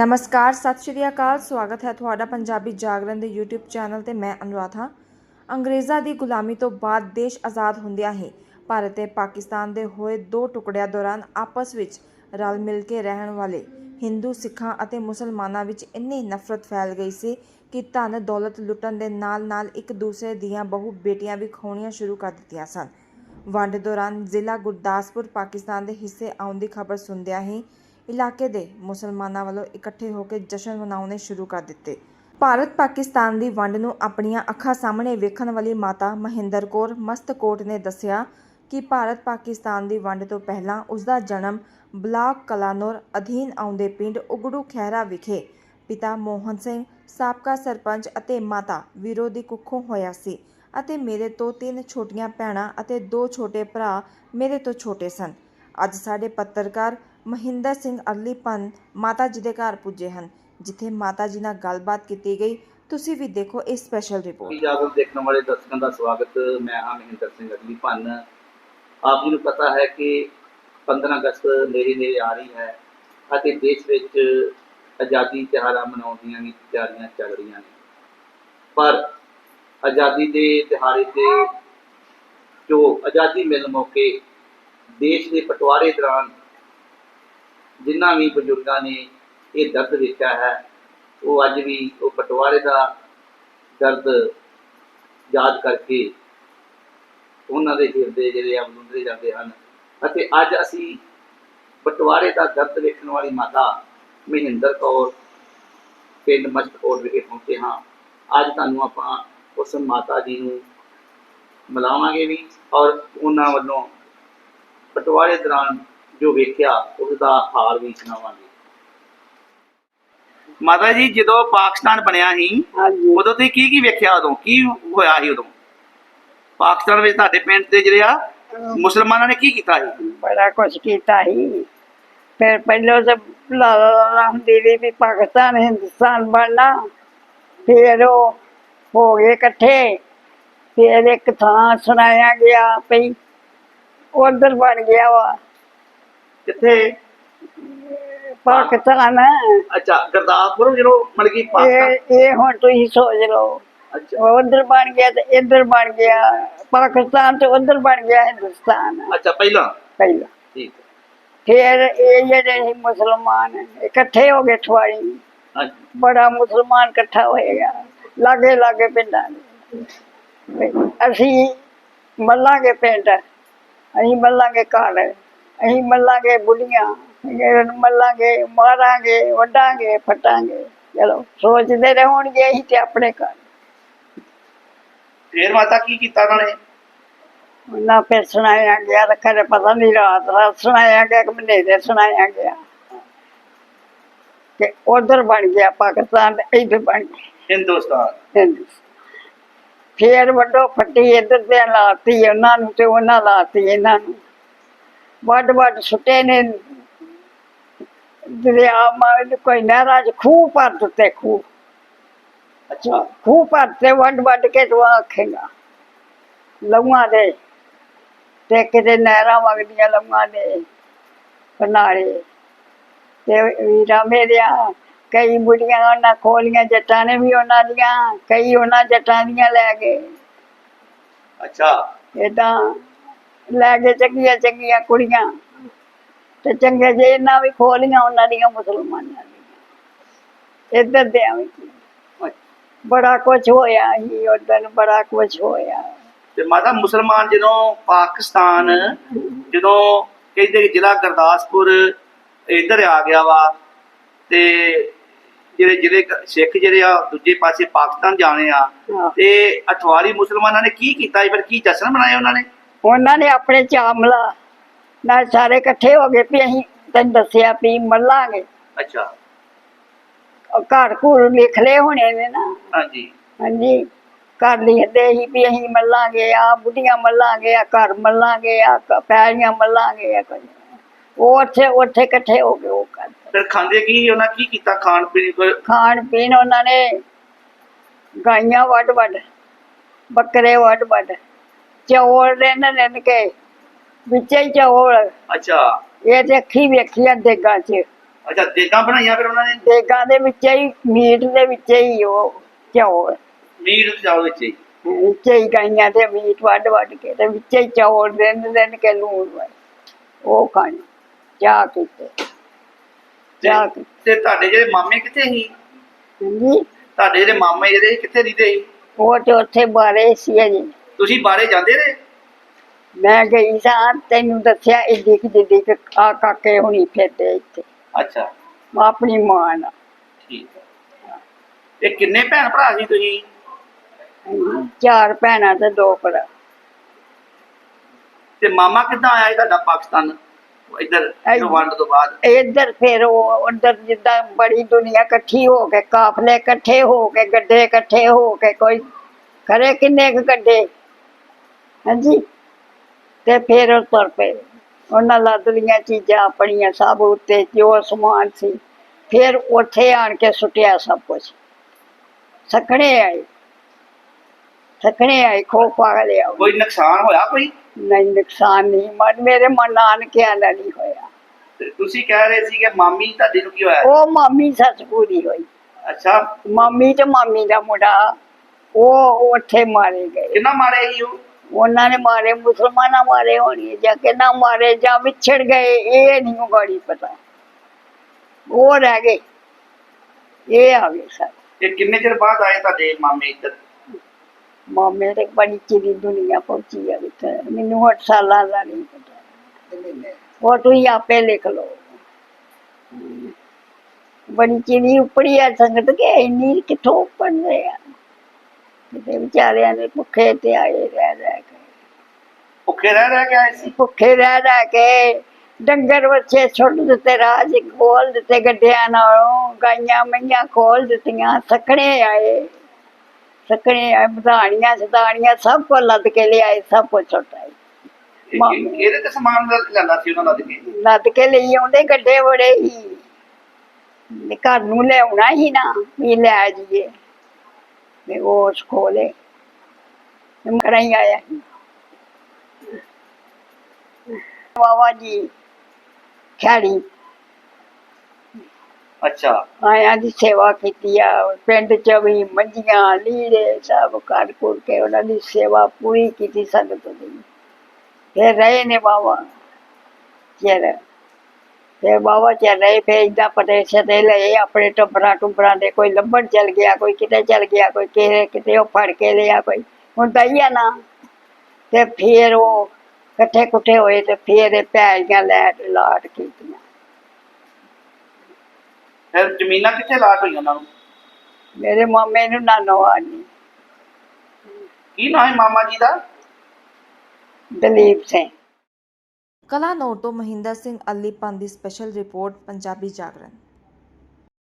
ਨਮਸਕਾਰ, ਸਤਿ ਸ਼੍ਰੀ ਅਕਾਲ, ਸਵਾਗਤ ਹੈ ਤੁਹਾਡਾ ਪੰਜਾਬੀ ਜਾਗਰਣ ਦੇ YouTube ਚੈਨਲ ਤੇ ਮੈਂ ਅਨੁਰਾਧ। ਹਾਂ ਅੰਗਰੇਜ਼ਾਂ ਦੀ ਗੁਲਾਮੀ ਤੋਂ ਬਾਅਦ ਦੇਸ਼ ਆਜ਼ਾਦ ਹੁੰਦਿਆਂ ਹੀ ਭਾਰਤ ਤੇ ਪਾਕਿਸਤਾਨ ਦੇ ਹੋਏ ਦੋ ਟੁਕੜਿਆਂ ਦੌਰਾਨ ਆਪਸ ਵਿੱਚ ਰਲ ਮਿਲ ਕੇ ਰਹਿਣ ਵਾਲੇ ਹਿੰਦੂ, ਸਿੱਖਾਂ ਅਤੇ ਮੁਸਲਮਾਨਾਂ ਵਿੱਚ ਇੰਨੀ ਨਫ਼ਰਤ ਫੈਲ ਗਈ ਸੀ ਕਿ ਧਨ, ਦੌਲਤ ਲੁੱਟਣ ਦੇ ਨਾਲ-ਨਾਲ ਇੱਕ ਦੂਸਰੇ ਦੀਆਂ ਬਹੁ ਬੇਟੀਆਂ ਵੀ ਖੋਣੀਆਂ ਸ਼ੁਰੂ ਕਰ ਦਿੱਤੀਆਂ ਸਨ। ਵੰਡ ਦੌਰਾਨ ਜ਼ਿਲ੍ਹਾ ਗੁਰਦਾਸਪੁਰ, ਪਾਕਿਸਤਾਨ ਦੇ ਹਿੱਸੇ ਆਉਣ ਦੀ ਖਬਰ ਸੁਣਦਿਆਂ ਹੀ ਇਲਾਕੇ ਦੇ ਮੁਸਲਮਾਨਾਂ ਵੱਲੋਂ ਇਕੱਠੇ ਹੋ ਕੇ ਜਸ਼ਨ ਮਨਾਉਣੇ ਸ਼ੁਰੂ ਕਰ ਦਿੱਤੇ। ਭਾਰਤ ਪਾਕਿਸਤਾਨ ਦੀ ਵੰਡ ਨੂੰ ਆਪਣੀਆਂ ਅੱਖਾਂ ਸਾਹਮਣੇ ਵੇਖਣ ਵਾਲੀ ਮਾਤਾ ਮਹਿੰਦਰ ਕੌਰ ਮਸਤਕੋਟ ਨੇ ਦੱਸਿਆ ਕਿ ਭਾਰਤ ਪਾਕਿਸਤਾਨ ਦੀ ਵੰਡ ਤੋਂ ਪਹਿਲਾਂ ਉਸ ਦਾ ਜਨਮ ਬਲਾਕ ਕਲਾਨੌਰ ਅਧੀਨ ਆਉਂਦੇ ਪਿੰਡ ਉਗੜੂ ਖਹਿਰਾ ਵਿਖੇ। ਪਿਤਾ ਮੋਹਨ ਸਿੰਘ, ਸਾਬਕਾ ਸਰਪੰਚ ਅਤੇ ਮਾਤਾ ਵੀਰੋ ਦੀ ਕੁੱਖੋਂ ਹੋਇਆ ਸੀ ਅਤੇ ਮੇਰੇ ਤੋਂ ਤਿੰਨ ਛੋਟੀਆਂ ਭੈਣਾਂ ਅਤੇ ਦੋ ਛੋਟੇ ਭਰਾ ਮੇਰੇ ਤੋਂ ਛੋਟੇ ਸਨ। ਅੱਜ ਸਾਡੇ ਪੱਤਰਕਾਰ ਮਹਿੰਦਰ ਸਿੰਘ ਅਰਲੀਪਨ ਮਾਤਾ ਜੀ ਦੇ ਘਰ ਪੁੱਜੇ ਹਨ, ਜਿੱਥੇ ਮਾਤਾ ਜੀ ਨਾਲ ਗੱਲਬਾਤ ਕੀਤੀ ਗਈ। ਤੁਸੀਂ ਵੀ ਦੇਖੋ ਇਹ ਸਪੈਸ਼ਲ ਰਿਪੋਰਟ ਇਜਾਜ਼ਤ ਦੇਖਣ ਵਾਲੇ ਦਰਸ਼ਕਾਂ ਦਾ ਸਵਾਗਤ। ਮੈਂ ਹਾਂ ਮਹਿੰਦਰ ਸਿੰਘ ਅਗਲੀ ਭੰਨ ਆਪ ਜੀ ਨੂੰ ਪਤਾ ਹੈ ਕਿ 15 ਅਗਸਤ ਨੇੜੇ ਨੇੜੇ ਆ ਰਹੀ ਹੈ ਅਤੇ ਦੇਸ਼ ਵਿੱਚ ਆਜ਼ਾਦੀ ਤਿਉਹਾਰਾਂ ਮਨਾਉਣ ਦੀਆਂ ਵੀ ਤਿਆਰੀਆਂ ਚੱਲ ਰਹੀਆਂ ਨੇ। ਪਰ ਆਜ਼ਾਦੀ ਦੇ ਦਿਹਾੜੇ ਤੇ ਜੋ ਆਜ਼ਾਦੀ ਮਿਲ ਮੌਕੇ ਦੇਸ਼ ਦੇ ਪਟਵਾਰੇ ਦੌਰਾਨ ਜਿਨ੍ਹਾਂ ਵੀ ਬਜ਼ੁਰਗਾਂ ਨੇ ਇਹ ਦਰਦ ਵੇਖਿਆ ਹੈ, ਉਹ ਅੱਜ ਵੀ ਉਹ ਪਟਵਾਰੇ ਦਾ ਦਰਦ ਯਾਦ ਕਰਕੇ ਉਹਨਾਂ ਦੇ ਹਿਰਦੇ ਜਿਹੜੇ ਆ ਬਲੁੰਦਰੇ ਜਾਂਦੇ ਹਨ ਅਤੇ ਅੱਜ ਅਸੀਂ ਪਟਵਾਰੇ ਦਾ ਦਰਦ ਵੇਖਣ ਵਾਲੀ ਮਾਤਾ ਮਹਿੰਦਰ ਕੌਰ ਪਿੰਡ ਮਸਤਕੋਟ ਵਿਖੇ ਪਹੁੰਚੇ ਹਾਂ। ਅੱਜ ਤੁਹਾਨੂੰ ਆਪਾਂ ਉਸ ਮਾਤਾ ਜੀ ਨੂੰ ਮਿਲਾਵਾਂਗੇ ਵੀ ਔਰ ਉਹਨਾਂ ਵੱਲੋਂ ਪਟਵਾਰੇ ਦੌਰਾਨ ਜੋ ਵੇਖਿਆ ਉਸ ਦਾ ਹਾਲ ਵੀ ਸੁਣਾਵਾਂਗੇ। ਮਾਤਾ ਜੀ ਜਦੋਂ ਪਾਕਿਸਤਾਨ ਬਣਿਆ ਸੀ ਹਾਂਜੀ। ਉਦੋਂ ਤੁਸੀਂ ਕੀ ਕੀ ਵੇਖਿਆ ਉਦੋਂ? ਕੀ ਹੋਇਆ ਸੀ ਉਦੋਂ? ਪਾਕਿਸਤਾਨ ਵਿੱਚ ਤੁਹਾਡੇ ਪਿੰਡ ਦੇ ਜਿਹੜੇ ਆ ਮੁਸਲਮਾਨਾਂ ਨੇ ਕੀ ਕੀਤਾ ਸੀ? ਬੜਾ ਕੁਛ ਕੀਤਾ ਸੀ। ਫਿਰ ਪਹਿਲਾਂ ਤੇ ਲਾਲਾ ਹੁੰਦੀ ਰਹੀ ਵੀ ਪਾਕਿਸਤਾਨ ਹਿੰਦੁਸਤਾਨ ਬਣਨਾ। ਫਿਰ ਉਹ ਹੋ ਗਏ ਇਕੱਠੇ। ਫਿਰ ਇੱਕ ਥਾਂ ਸੁਣਾਇਆ ਗਿਆ ਪਈ ਉਧਰ ਬਣ ਗਿਆ ਵਾ। ਕਿੱਥੇ? ਪਾਕਿਸਤਾਨ ਅੱਛਾ ਗੁਰਦਾਸਪੁਰ ਜਦੋਂ ਮਤਲਬ ਕਿ ਪਾਕਿਸਤਾਨ ਇਹ ਇਹ ਹੁਣ ਤੁਸੀਂ ਸੋਚ ਲਓ। ਅੱਛਾ। ਉਧਰ ਬਣ ਗਿਆ ਤੇ ਇੱਧਰ ਬਣ ਗਿਆ। ਪਾਕਿਸਤਾਨ ਤੇ ਉਧਰ ਬਣ ਗਿਆ ਹਿੰਦੁਸਤਾਨ। ਅੱਛਾ ਪਹਿਲਾਂ? ਪਹਿਲਾਂ। ਠੀਕ ਹੈ। ਫਿਰ ਇਹ ਜਿਹੜੇ ਮੁਸਲਮਾਨ ਇਕੱਠੇ ਹੋ ਗਏ ਹਾਂਜੀ। ਬੜਾ ਮੁਸਲਮਾਨ ਇਕੱਠਾ ਹੋਏਗਾ। ਲਾਗੇ ਲਾਗੇ ਪਿੰਡਾਂ ਅਸੀਂ ਮੱਲਾਂਗੇ ਪਿੰਡ। ਅਸੀਂ ਮੱਲਾਂਗੇ ਘਰ। ਅਸੀਂ ਮੱਲਾਂਗੇ ਬੁੜੀਆਂ ਅਸੀਂ ਮੱਲਾਂਗੇ ਮਾਰਾਂਗੇ ਵੱਢਾਂਗੇ ਫਟਾਂਗੇ। ਚਲੋ ਸੋਚਦੇ ਰਹੋਣਗੇ ਅਸੀਂ ਤੇ ਆਪਣੇ ਘਰ। ਫੇਰ ਮਾਤਾ ਕੀ ਕੀਤਾ ਉਹਨਾਂ ਨੇ? ਉਹਨਾਂ ਫਿਰ ਸੁਣਾਇਆ ਗਿਆ ਤਾਂ ਖਰੇ ਪਤਾ ਨਹੀਂ ਰਾਤ ਰਾਤ ਸੁਣਾਇਆ ਗਿਆ ਕਿ ਮਨੇਰੇ ਸੁਣਾਇਆ ਗਿਆ। ਕਿ ਉਧਰ ਬਣ ਗਿਆ ਪਾਕਿਸਤਾਨ ਇੱਧਰ ਬਣ ਗਿਆ। ਹਿੰਦੁਸਤਾਨ। ਹਿੰਦੁਸਤਾਨ। ਫੇਰ ਵੱਡੋ ਫੱਟੀ ਇੱਧਰ ਤੇ ਲਾਤੀ ਉਹਨਾਂ ਨੂੰ ਤੇ ਉਹਨਾਂ ਲਾਤੀ ਇਹਨਾਂ ਨੂੰ। ਵੱਡ ਵੱਡ ਸੁੱਟੇ ਨੇ। ਦਰਿਆ ਮਾਰ ਕੋਈ ਨਹਿਰਾਂ 'ਚ ਖੂਹ ਭਰ ਦਿੱਤੇ ਖੂਹ। ਅੱਛਾ ਖੂਹ ਭਰਤੇ ਵੱਡ ਵੱਡ ਕੇ ਤੂੰ ਆਖੇਗਾ ਲਊਆਂ ਦੇ ਤੇ ਕਿਤੇ ਨਹਿਰਾਂ ਵਗਦੀਆਂ ਲਊਆਂ ਦੇ ਪਨਾਲੇ ਤੇ ਵੀਰਾ ਮੇਰਿਆ ਕਈ ਬੁੜੀਆਂ ਉਹਨਾਂ ਖੋਲੀਆਂ ਜੱਟਾਂ ਨੇ ਵੀ ਉਹਨਾਂ ਦੀਆਂ ਕਈ ਉਹਨਾਂ ਜੱਟਾਂ ਦੀਆਂ ਲੈ ਗਏ। ਅੱਛਾ। ਏਦਾਂ ਲੈ ਗਏ ਚੰਗੀਆਂ ਚੰਗੀਆਂ ਕੁੜੀਆਂ। ਤੇ ਚੰਗੇ ਜੇ ਇਹਨਾਂ ਵੀ ਖੋਲੀਆਂ ਉਹਨਾਂ ਦੀਆਂ ਮੁਸਲਮਾਨਾਂ ਦੀਆਂ। ਇੱਧਰ ਦੇ ਆਵੇਂ। ਬੜਾ ਕੁਝ ਹੋਇਆ ਸੀ ਉਦੋਂ ਬੜਾ ਕੁਝ ਹੋਇਆ। ਤੇ ਮਾਤਾ ਮੁਸਲਮਾਨ ਜਦੋਂ ਪਾਕਿਸਤਾਨ ਜਦੋਂ ਕਹਿੰਦੇ ਕਿ ਜ਼ਿਲ੍ਹਾ ਗੁਰਦਾਸਪੁਰ ਇੱਧਰ ਆ ਗਿਆ ਵਾ ਤੇ ਜਿਹੜੇ ਜਿਹੜੇ ਕ- ਸਿੱਖ ਜਿਹੜੇ ਆ ਦੂਜੇ ਪਾਸੇ ਪਾਕਿਸਤਾਨ ਜਾਣੇ ਆ ਹਾਂ। ਤੇ ਅਠਵਾਰੀ ਮੁਸਲਮਾਨਾਂ ਨੇ ਕੀ ਕੀਤਾ ਸੀ? ਫਿਰ ਕੀ ਜਸ਼ਨ ਮਨਾਇਆ ਉਹਨਾਂ ਨੇ? ਉਹਨਾਂ ਨੇ ਆਪਣੇ ਚਾਮਲਾ ਨਾਲ ਸਾਰੇ ਇਕੱਠੇ ਹੋ ਗਏ ਵੀ ਅਸੀਂ ਤੈਨੂੰ ਦੱਸਿਆ ਵੀ ਮੱਲਾਂਗੇ। ਅੱਛਾ। ਘਰ ਘੂਰ ਲਿਖ ਲਏ ਹੋਣੇ ਨੇ ਨਾ। ਹਾਂਜੀ। ਹਾਂਜੀ। ਘਰ ਲਿਖਦੇ ਸੀ ਵੀ ਅਸੀਂ ਮੱਲਾਂਗੇ ਆ ਬੁੱਢੀਆਂ ਮੱਲਾਂਗੇ ਆ ਘਰ ਮੱਲਾਂਗੇ ਆ ਪੈਲੀਆਂ ਮੱਲਾਂਗੇ ਆ ਕੁਝ ਉਹ ਉੱਥੇ ਉੱਥੇ ਇਕੱਠੇ ਹੋ ਗਏ ਉਹ ਕਰ ਫਿਰ ਖਾਂਦੇ ਕੀ ਉਹਨਾਂ ਕੀ ਕੀਤਾ ਖਾਣ ਪੀਣ ਕੋਈ ਖਾਣ ਪੀਣ ਉਹਨਾਂ ਨੇ ਗਾਈਆਂ ਵੱਢ ਵੱਢ ਬੱਕਰੇ ਵੱਢ ਵੱਢ। ਚੌਲ ਰਹਿਣ ਰਹਿਣ ਕੇ ਵਿੱਚੇ ਹੀ ਚੌਲ। ਅੱਛਾ। ਇਹ ਤੇ ਅੱਖੀ ਵੇਖੀ ਆ ਦੇਗਾ ਚ। ਅੱਛਾ ਦੇਗਾ ਬਣਾਈਆਂ ਫਿਰ ਉਹਨਾਂ ਨੇ? ਦੇਗਾਂ ਦੇ ਵਿੱਚ ਹੀ ਮੀਟ ਦੇ ਵਿੱਚ ਹੀ ਉਹ ਚੌਲ। ਮੀਟ ਤੇ ਚਾਵਲ ਵਿੱਚ ਹੀ? ਵਿੱਚ ਹੀ ਗਾਈਆਂ ਦੇ ਮੀਟ ਵੱਢ ਵੱਢ ਕੇ ਤੇ ਵਿੱਚ ਹੀ ਚੌਲ ਦਿਨ ਦਿਨ ਕੇ ਲੂਣ ਵਾਲੇ। ਉਹ ਖਾਣੇ ਚਾਹ ਕੀਤੇ ਚਾਹ ਤੇ- ਤੇ ਤੁਹਾਡੇ ਜਿਹੜੇ ਮਾਮੇ ਕਿੱਥੇ ਸੀ? ਹਾਂਜੀ। ਤੁਹਾਡੇ ਜਿਹੜੇ ਮਾਮੇ ਜਿਹੜੇ ਸੀ, ਕਿੱਥੇ ਰਹਿੰਦੇ ਸੀ? ਉਹ ਤੇ ਉੱਥੇ ਬਾਰੇ ਸੀ ਜੀ ਤੁਸੀਂ ਬਾਹਰੇ ਜਾਂਦੇ ਰਹੇ? ਮੈਂ ਗਈ ਸਾਂ ਤੈਨੂੰ ਦੱਸਿਆ ਇੱਡੀ ਕਿ ਜਿੱਡੀ ਕਿ ਆ ਕਾਕੇ ਹੁਣੀ ਫਿਰਦੇ ਇੱਥੇ। ਅੱਛਾ। ਆਪਣੀ ਮਾਂ ਨਾਲ। ਠੀਕ ਹੈ ਇਹ ਕਿੰਨੇ ਭੈਣ ਭਰਾ ਸੀ ਤੁਸੀਂ? ਹਾਂਜੀ। ਚਾਰ ਭੈਣਾਂ ਤੇ ਦੋ ਭਰਾ। ਤੇ ਮਾਮਾ ਕਿੱਦਾਂ ਆਇਆ ਤੁਹਾਡਾ ਪਾਕਿਸਤਾਨ? ਇੱਧਰ ਐ- ਵੰਡ ਤੋਂ ਬਾਅਦ। ਇੱਧਰ ਫਿਰ ਉਹ ਉੱਧਰ ਜਿੱਦਾਂ ਬੜੀ ਦੁਨੀਆ ਇਕੱਠੀ ਹੋ ਕੇ ਕਾਫਲੇ ਇਕੱਠੇ ਹੋ ਕੇ ਗੱਡੇ ਇਕੱਠੇ ਹੋ ਕੇ ਕੋਈ ਕਰੇ ਕਿੰਨੇ ਕੁ ਗੱਡੇ? ਹਾਂਜੀ। ਤੇ ਫਿਰ ਉਹ ਤੁਰ ਪਏ। ਉਹਨਾਂ ਲੱਦ ਲੀਆਂ ਚੀਜ਼ਾਂ ਆਪਣੀਆਂ ਸਭ ਉੱਤੇ ਜੋ ਸਮਾਨ ਸੀ ਫਿਰ ਉੱਥੇ ਆਣ ਕੇ ਸੁੱਟਿਆ ਸਭ ਕੁਝ ਸਖਣੇ ਆਏ। ਸਖਣੇ ਆਏ ਖੋ ਪਾ ਲਿਆ ਕੋਈ ਨੁਕਸਾਨ ਹੋਇਆ ਕੋਈ? ਨਹੀਂ ਨੁਕਸਾਨ ਨਹੀਂ। ਮਨ ਮੇਰੇ ਮਨ ਨਾਨਕਿਆਂ ਦਾ ਨਹੀਂ ਹੋਇਆ। ਤੇ ਤੁਸੀਂ ਕਹਿ ਰਹੇ ਸੀ ਕਿ ਮਾਮੀ ਤੁਹਾਡੀ ਨੂੰ ਕੀ ਹੋਇਆ? ਉਹ ਮਾਮੀ ਸੱਸ ਪੂਰੀ ਹੋਈ। ਅੱਛਾ। ਮਾਮੀ ਤੇ ਮਾਮੀ ਦਾ ਮੁੰਡਾ ਉਹ ਉੱਥੇ ਮਾਰੇ ਗਏ। ਕਿੰਨਾ ਮਾਰੇ ਸੀ ਉਹ? ਉਹਨਾਂ ਨੇ ਮਾਰੇ ਮੁਸਲਮਾਨਾਂ ਮਾਰੇ ਹੋਣੀ ਜਾਂ ਕਿੰਨਾ ਮਾਰੇ ਜਾਂ ਵਿਛੜ ਗਏ ਇਹ ਨਹੀਂ ਗਾੜੀ ਪਤਾ ਉਹ ਰਹਿ ਗਏ ਇਹ ਆ ਗਏ ਸਰ ਇਹ ਕਿੰਨੇ ਚਿਰ ਬਾਅਦ ਆਏ ਤੁਹਾਡੇ ਮਾਮੇ ਇੱਧਰ ਮਾਮੇ ਤੇ ਬੜੀ ਚਿਰੀ ਦੁਨੀਆ ਪਹੁੰਚੀ ਆ ਵਿੱਚ ਮੈਨੂੰ 8 ਸਾਲਾਂ ਦਾ ਨਹੀਂ ਪਤਾ ਉਹ ਤੁਸੀਂ ਆਪੇ ਲਿਖ ਲਓ ਬੜੀ ਚਿਰੀ ਉਪੜੀ ਆ ਸੰਗਤ ਕੇ ਇੰਨੀ ਕਿੱਥੋਂ ਪੜਦੇ ਆ ਕਿਤੇ ਵਿਚਾਰਿਆਂ ਨੇ ਭੁੱਖੇ ਤੇ ਆਏ ਰਹਿ ਰਹਿ ਕੇ। ਭੁੱਖੇ ਰਹਿ ਰਹਿ ਕੇ ਆਏ ਸੀ? ਭੁੱਖੇ ਰਹਿ ਰਹਿ ਕੇ ਡੰਗਰ ਬੱਚੇ ਛੁੱਟ ਦਿੱਤੇ ਰਾਜ ਖੋਲ ਦਿੱਤੇ ਗੱਡਿਆਂ ਨਾਲੋਂ ਗਾਈਆਂ ਮਈਆਂ ਖੋਲ ਦਿੱਤੀਆਂ ਸਕਣੇ ਆਏ। ਸਕਣੇ ਆਏ ਬਧਾਣੀਆਂ ਸਦਾਣੀਆਂ ਸਭ ਕੋ ਲੱਦ ਕੇ ਲਿਆਏ ਸਭ ਇਹ- ਮਾਮੇ। ਇਹ- ਇਹਦੇ ਤੇ ਸਮਾਨ ਲੈਂਦਾ ਸੀ ਉਹਨਾਂ ਦਾ ਦੇ ਲੱਦ ਕੇ ਲਈ ਆਉਂਦੇ ਗੱਡੇ ਬੜੇ ਹੀ। ਤੇ ਘਰ ਨੂੰ ਲਿਆਉਣਾ ਹੀ ਨਾ ਵੀ ਲੈ ਜੀਏ ਤੇ ਉਹ ਉਸ ਖੋਲੇ ਮਰਾਂ ਹੀ ਆਇਆ ਬਾਬਾ ਜੀ ਖਿਆੜੀ ਅੱਛਾ। ਆਇਆਂ ਦੀ ਸੇਵਾ ਕੀਤੀ ਆ ਪਿੰਡ ਚ ਵੀ ਮੰਜੀਆਂ ਲੀੜੇ ਸਭ ਕਰ ਕੁਰ ਕੇ ਉਹਨਾਂ ਦੀ ਸੇਵਾ ਪੂਰੀ ਕੀਤੀ ਸੰਗਤ ਦੀ। ਫਿਰ ਰਹੇ ਨੇ ਬਾਬਾ ਚਿਰ ਤੇ ਬਾਬਾ ਚਿਰ ਰਹੇ ਫਿਰ ਏਦਾਂ ਪਟੇਸ਼ ਤੇ ਲਏ ਆਪਣੇ ਟੱਬਰਾਂ ਟੁੱਬਰਾਂ ਦੇ ਕੋਈ ਲੱਭਣ ਚਲ ਗਿਆ ਕੋਈ ਕਿਤੇ ਚਲ ਗਿਆ ਕੋਈ ਕਿਤੇ ਕਿਤੇ ਉਹ ਫੜ ਕੇ ਲਿਆ ਕੋਈ। ਹੁੰਦਾ ਹੀ ਆ ਨਾ ਤੇ ਫਿਰ ਉਹ ਇਕੱਠੇ ਕੁੱਠੇ ਹੋਏ ਤੇ ਫਿਰ ਇਹ ਪੈਲੀਆਂ ਲੈ ਲਾਟ ਕੀਤੀਆਂ। ਫਿਰ ਜ਼ਮੀਨਾਂ ਕਿੱਥੇ ਲਾਟ ਹੋਈਆਂ ਉਹਨਾਂ ਨੂੰ? ਮੇਰੇ ਮਾਮੇ ਨੂੰ ਨਾਨੋਆ ਨਹੀਂ ਕੀ ਨਾਂ ਹੈ ਮਾਮਾ ਜੀ ਦਾ? ਦਲੀਪ ਸਿੰਘ। ਕਲਾ ਨੌਰ ਤੋਂ ਮਹਿੰਦਰ ਸਿੰਘ ਅਲੀ ਅਲੀਪਨ ਦੀ ਸਪੈਸ਼ਲ ਰਿਪੋਰਟ ਪੰਜਾਬੀ ਜਾਗਰਣ।